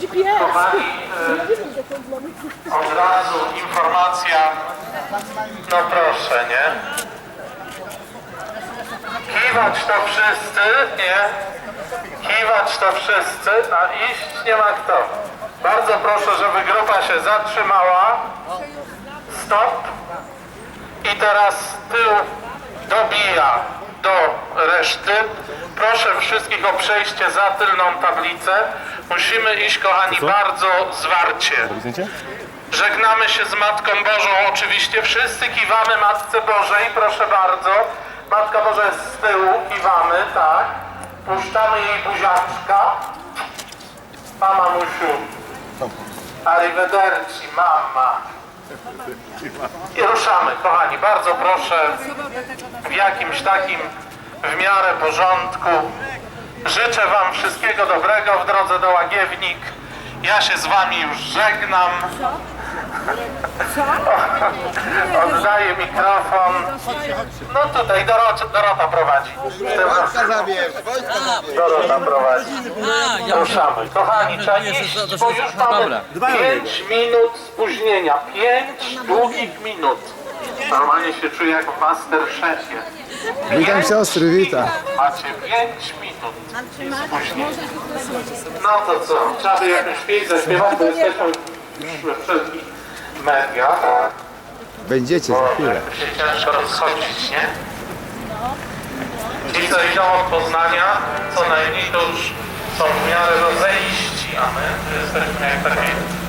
GPS! Od razu informacja. No proszę, nie? Kiwać to wszyscy, nie? Kiwać to wszyscy, a iść nie ma kto. Bardzo proszę, żeby grupa się zatrzymała. Stop. I teraz tył dobija do reszty. Proszę wszystkich o przejście za tylną tablicę. Musimy iść, kochani, bardzo zwarcie. Żegnamy się z Matką Bożą. Oczywiście wszyscy kiwamy Matce Bożej, proszę bardzo. Matka Boża jest z tyłu, kiwamy, tak. Puszczamy jej buziaczka. Mama Musiu. Arrivederci, mama. I ruszamy, kochani. Bardzo proszę w jakimś takim w miarę porządku. Życzę Wam wszystkiego dobrego w drodze do Łagiewnik. Ja się z Wami już żegnam. Oddaję mikrofon. No tutaj Dorota, Dorota prowadzi. Dorota prowadzi. Ruszamy. Kochani, trzeba iść, bo już mamy 5 minut spóźnienia. 5 długich minut. Normalnie się czuję jak w Masterchefie. Witam siostry, witam. Macie 5 minut spóźnienia. No to co? Trzeba by jakąś pieśń zaśpiewać, bo jesteśmy we wszelkich mediach. Będziecie za chwilę. się ciężko rozchodzić, nie? Ci, co idą od Poznania, co najmniej to już są w miarę rozejści, a my tu jesteśmy jak takie